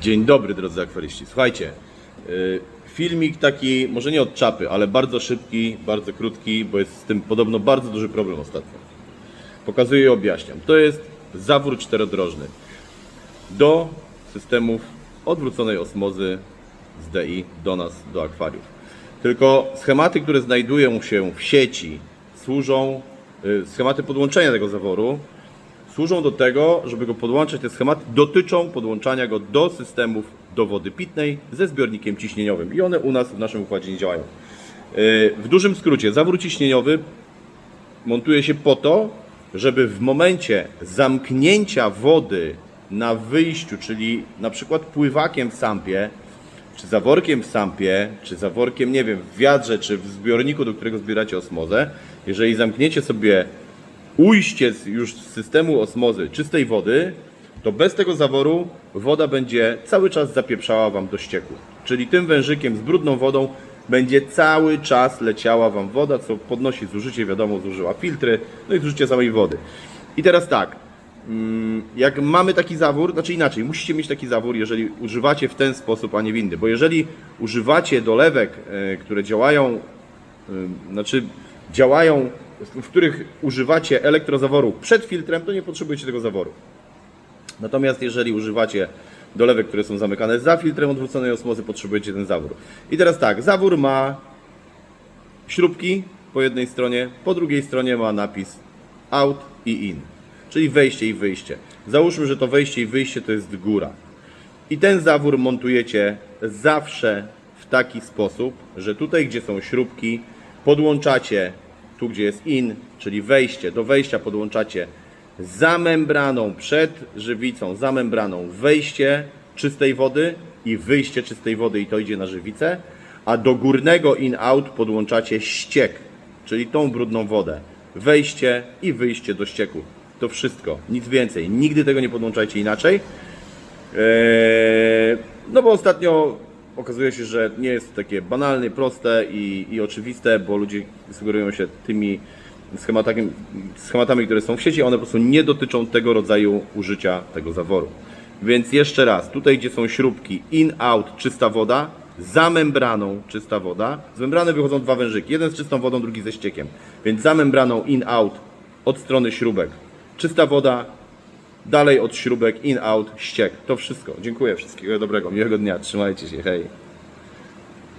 Dzień dobry drodzy akwaryści. Słuchajcie, y, filmik taki, może nie od czapy, ale bardzo szybki, bardzo krótki, bo jest z tym podobno bardzo duży problem ostatnio. Pokazuję i objaśniam. To jest zawór czterodrożny do systemów odwróconej osmozy z DI do nas, do akwariów. Tylko schematy, które znajdują się w sieci, służą, y, schematy podłączenia tego zaworu, służą do tego, żeby go podłączać. Te schematy dotyczą podłączania go do systemów do wody pitnej ze zbiornikiem ciśnieniowym i one u nas w naszym układzie nie działają. Y, W dużym skrócie, zawór ciśnieniowy montuje się po to, żeby w momencie zamknięcia wody na wyjściu, czyli na przykład pływakiem w sampie, czy zaworkiem w sampie, czy zaworkiem, nie wiem, w wiadrze, czy w zbiorniku, do którego zbieracie osmozę, jeżeli zamkniecie sobie ujście z, już z systemu osmozy czystej wody, to bez tego zaworu woda będzie cały czas zapieprzała Wam do ścieku. Czyli tym wężykiem z brudną wodą będzie cały czas leciała Wam woda, co podnosi zużycie, wiadomo, zużyła filtry, no i zużycie samej wody. I teraz tak, mm, jak mamy taki zawór, znaczy inaczej, musicie mieć taki zawór, jeżeli używacie w ten sposób, a nie w inny, bo jeżeli używacie dolewek, e, które działają Ym, znaczy działają, w których używacie elektrozaworu przed filtrem, to nie potrzebujecie tego zaworu. Natomiast jeżeli używacie dolewek, które są zamykane za filtrem odwróconej osmozy, potrzebujecie ten zawór. I teraz tak, zawór ma śrubki po jednej stronie, po drugiej stronie ma napis out i in, czyli wejście i wyjście. Załóżmy, że to wejście i wyjście to jest góra. I ten zawór montujecie zawsze w taki sposób, że tutaj, gdzie są śrubki, podłączacie tu, gdzie jest in, czyli wejście, do wejścia podłączacie za membraną, przed żywicą, za membraną wejście czystej wody i wyjście czystej wody i to idzie na żywicę, a do górnego in-out podłączacie ściek, czyli tą brudną wodę. Wejście i wyjście do ścieku. To wszystko, nic więcej. Nigdy tego nie podłączajcie inaczej. Eee, No bo ostatnio okazuje się, że nie jest takie banalne, proste i, i oczywiste, bo ludzie sugerują się tymi schematami, schematami, które są w sieci, a one po prostu nie dotyczą tego rodzaju użycia tego zaworu. Więc jeszcze raz, tutaj gdzie są śrubki in-out, czysta woda, za membraną czysta woda, z membrany wychodzą dwa wężyki, jeden z czystą wodą, drugi ze ściekiem. Więc za membraną in-out od strony śrubek czysta woda, Dalej od śrubek, in, out, ściek. To wszystko. Dziękuję wszystkiego dobrego. Miłego dnia. Trzymajcie się. Hej.